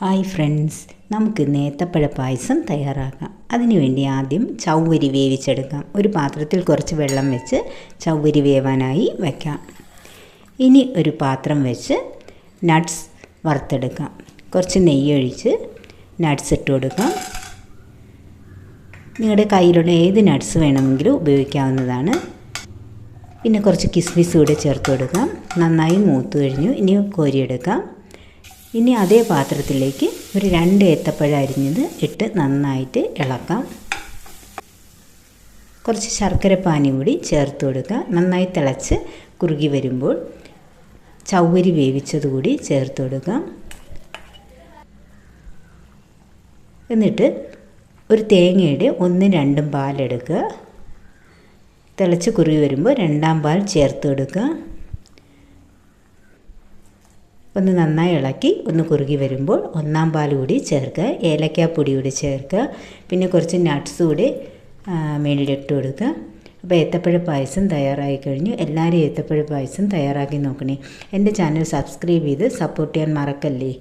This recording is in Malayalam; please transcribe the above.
ഹായ് ഫ്രണ്ട്സ് നമുക്ക് നേത്തപ്പഴ പായസം തയ്യാറാക്കാം. അതിനുവേണ്ടി ആദ്യം ചൗവരി വേവിച്ചെടുക്കാം. ഒരു പാത്രത്തിൽ കുറച്ച് വെള്ളം വെച്ച് ചൗവരി വേവാനായി വയ്ക്കാം ഇനി ഒരു പാത്രം വെച്ച് നട്ട്സ് വറുത്തെടുക്കാം. കുറച്ച് നെയ്യൊഴിച്ച് നട്ട്സ് ഇട്ട് കൊടുക്കാം. നിങ്ങളുടെ കയ്യിലുള്ള ഏത് നട്ട്സ് വേണമെങ്കിലും ഉപയോഗിക്കാവുന്നതാണ്. പിന്നെ കുറച്ച് കിസ്മിസ് കൂടെ ചേർത്ത് കൊടുക്കാം. നന്നായി മൂത്ത് കഴിഞ്ഞു. ഇനി കോരിയെടുക്കാം. ഇനി അതേ പാത്രത്തിലേക്ക് ഒരു രണ്ട് ഏത്തപ്പഴം അരിഞ്ഞത് ഇട്ട് നന്നായിട്ട് ഇളക്കാം. കുറച്ച് ശർക്കര പാനി കൂടി ചേർത്ത് കൊടുക്കുക. നന്നായി തിളച്ച് കുറുകി വരുമ്പോൾ ചൗവരി വേവിച്ചത് കൂടി ചേർത്ത് കൊടുക്കാം എന്നിട്ട് ഒരു തേങ്ങയുടെ ഒന്നും രണ്ടും പാലെടുക്കുക. തിളച്ച് കുറുകി വരുമ്പോൾ രണ്ടാം പാൽ ചേർത്ത് കൊടുക്കുക. ഒന്ന് നന്നായി ഇളക്കി ഒന്ന് കുറുകി വരുമ്പോൾ ഒന്നാം പാൽ കൂടി ചേർക്കുക ഏലക്കാപ്പൊടി കൂടി ചേർക്കുക പിന്നെ കുറച്ച് നട്ട്സ് കൂടി മേളിലിട്ട് കൊടുക്കുക. അപ്പോൾ ഏത്തപ്പഴ പായസം തയ്യാറായി കഴിഞ്ഞു. എല്ലാവരും ഏത്തപ്പഴ പായസം തയ്യാറാക്കി നോക്കണേ. എന്റെ ചാനൽ സബ്സ്ക്രൈബ് ചെയ്ത് സപ്പോർട്ട് ചെയ്യാൻ മറക്കല്ലേ?